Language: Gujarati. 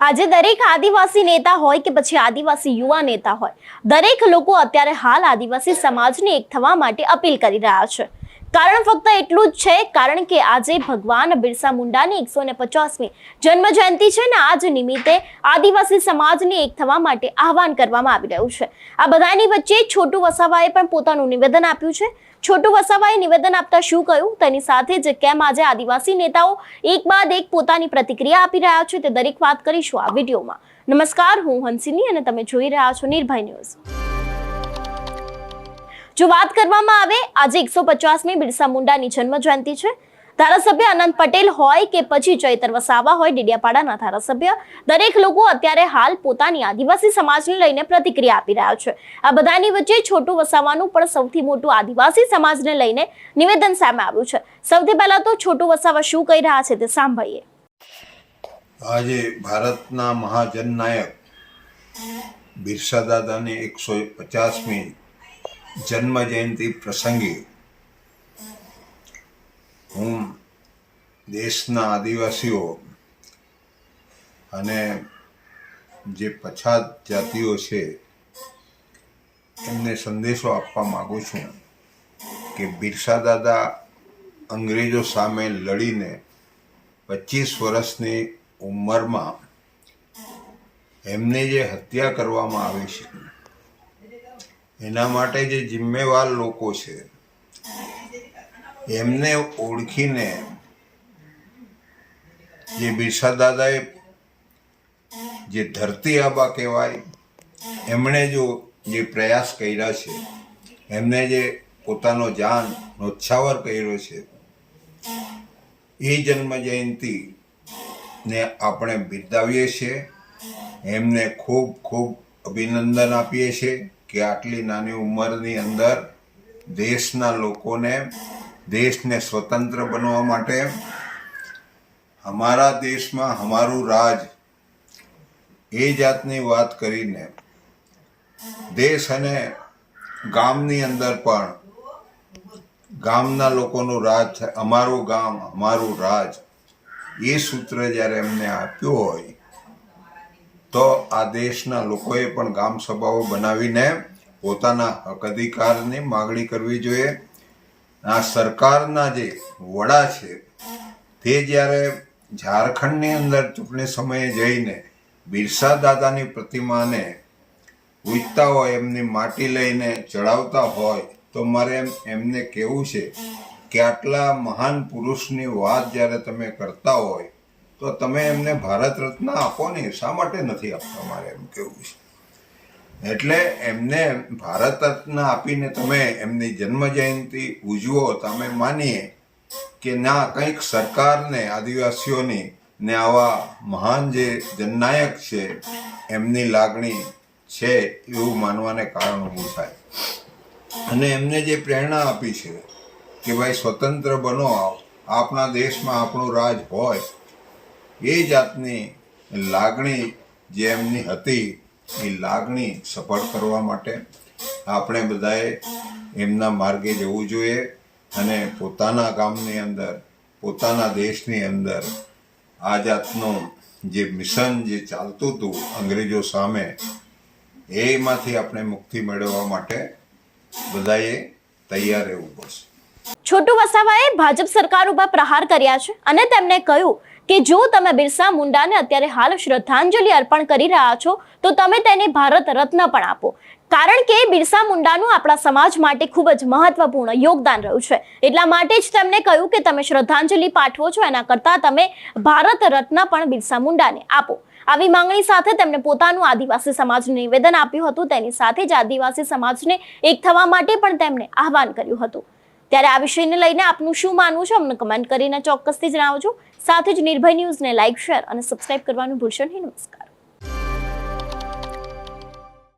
આજે દરેક આદિવાસી નેતા હોય કે પછી આદિવાસી યુવા નેતા હોય, દરેક લોકો અત્યારે હાલ આદિવાસી સમાજને એક થવા માટે અપીલ કરી રહ્યા છે. કારણ ફક્ત એટલું જ છે, કારણ કે આજે ભગવાન બિરસા મુંડાની એકસો ને પચાસમી જન્મ જયંતિ છે ને, આજ નિમિત્તે આદિવાસી સમાજને એક થવા માટે આહવાન કરવામાં આવી રહ્યું છે. આ બધાની વચ્ચે છોટુ વસાવાએ પણ પોતાનું નિવેદન આપ્યું છે. છોટુ વસાવાએ નિવેદન આપતા શું કહ્યું? તેની સાથે જ કેમ આજે આદિવાસી નેતાઓ એક બાદ એક પોતાની પ્રતિક્રિયા આપી રહ્યા છે તે દરેક વાત કરીશું આ વિડીયોમાં. નમસ્કાર, હું હંસિની અને તમે જોઈ રહ્યા છો નિર્ભય ન્યૂઝ. જો વાત કરવામાં આવે, આજે એકસો પચાસમી બિરસા મુંડાની જન્મ જયંતિ છે. ધારાસભ્ય અનંત પટેલ હોય કે પછી ચૈતર વસાવા હોય, ડીડિયાપાડાના ધારાસભ્ય, દરેક લોકો અત્યારે હાલ પોતાની આદિવાસી સમાજને લઈને પ્રતિક્રિયા આપી રહ્યા છે. આ બધાની વચ્ચે છોટું વસાવાનું પણ સૌથી મોટું આદિવાસી સમાજને લઈને નિવેદન સામે આવ્યું છે. સૌથી પહેલા તો છોટું વસાવા શું કહી રહ્યા છે તે સાંભળીએ. આજે ભારતના મહાજનનાયક બિરસા દાદાની એકસો પચાસમી જન્મ જયંતિ પ્રસંગે હું દેશના આદિવાસીઓ અને જે પછાત જાતિઓ છે, એમને સંદેશો આપવા માગું છું કે બિરસા દાદા અંગ્રેજો સામે લડીને પચીસ વર્ષની ઉંમરમાં એમને જે હત્યા કરવામાં આવી છે એના માટે જે જિમ્મેવાર લોકો છે, એમને ઓળખીને જે બિરસા દાદાએ જે ધરતી આબા કહેવાય, એમણે જો જે પ્રયાસ કર્યા છે, એમને જે પોતાનો જાન, નોછાવર કર્યો છે, એ જન્મ જયંતિને આપણે બિરદાવીએ છીએ, એમને ખૂબ ખૂબ અભિનંદન આપીએ છીએ. કે આટલી નાની ઉંમરની અંદર દેશના લોકોને, દેશને સ્વતંત્ર બનવા માટે અમારા દેશમાં અમારું રાજ એ જાતની વાત કરીને દેશ અને ગામની અંદર પણ ગામના લોકોનું રાજ અમારું ગામ, અમારું રાજ એ સૂત્ર જ્યારે એમને આપ્યું હોય તો આ દેશના લોકોએ પણ ગામ સભાઓ બનાવીને પોતાના હક અધિકારની માગણી કરવી જોઈએ. આ સરકારના જે વડા છે, તે જ્યારે ઝારખંડની અંદર ચૂંટણી સમયે જઈને બિરસા દાદાની પ્રતિમાને પૂજતા હોય, એમની માટી લઈને ચડાવતા હોય, તો મારે એમ, એમને કહેવું છે કે આટલા મહાન પુરુષની વાત જ્યારે તમે કરતા હોય તો તમે એમને ભારત રત્ન આપો ને શા માટે નથી આપતા મારે એમ કેવું છે? એટલે એમને ભારત રત્ન આપીને તમે એમની જન્મ જયંતિ ઉજવો તમે માનીએ કે ના, કંઈક સરકારને, આદિવાસીઓની ને આવા મહાન જે જનનાયક છે, એમની લાગણી છે એવું માનવાને કારણ ઊભું થાય. અને એમને જે પ્રેરણા આપી છે કે ભાઈ સ્વતંત્ર બનો આપણા દેશમાં આપણું રાજ હોય એ જાતની લાગણી જે એમની હતી, એ લાગણી સફળ કરવા માટે આપણે બધાએ એમના માર્ગે જવું જોઈએ અને પોતાના ગામની અંદર, પોતાના દેશની અંદર આ જાતનું જે મિશન જે ચાલતું હતું અંગ્રેજો સામે, એમાંથી આપણે મુક્તિ મેળવવા માટે બધાએ તૈયાર રહેવું પડશે. છોટુ વસાવાએ ભાજપ સરકાર ઉપર પ્રહાર કર્યા છે અને તેમણે કહ્યું કે જો તમે બિરસા મુંડાને અત્યારે હાલ શ્રદ્ધાંજલિ અર્પણ કરી રહ્યા છો, તો તમે તેને ભારત રત્ન પણ આપો. કારણ કે બિરસા મુંડાનું આપણા સમાજ માટે ખૂબ જ મહત્વપૂર્ણ યોગદાન રહ્યું છે. એટલા માટે જ તેમણે કહ્યું કે તમે શ્રદ્ધાંજલિ પાઠવો છો, એના કરતાં તમે ભારત રત્ન પણ બિરસા મુંડાને આપો. આવી માંગણી સાથે તેમણે પોતાનું આદિવાસી સમાજને નિવેદન આપ્યું હતું. તેની સાથે જ આદિવાસી સમાજને એક થવા માટે પણ તેમણે આહવાન કર્યું હતું. ત્યારે આ વિષયને લઈને આપનું શું માનવું છે અમને કમેન્ટ કરીને ચોક્કસથી જણાવજો. સાથે જ નિર્ભય ન્યૂઝને લાઇક શેર અને સબસ્ક્રાઇબ કરવાનું ભૂલશો નહીં. નમસ્કાર.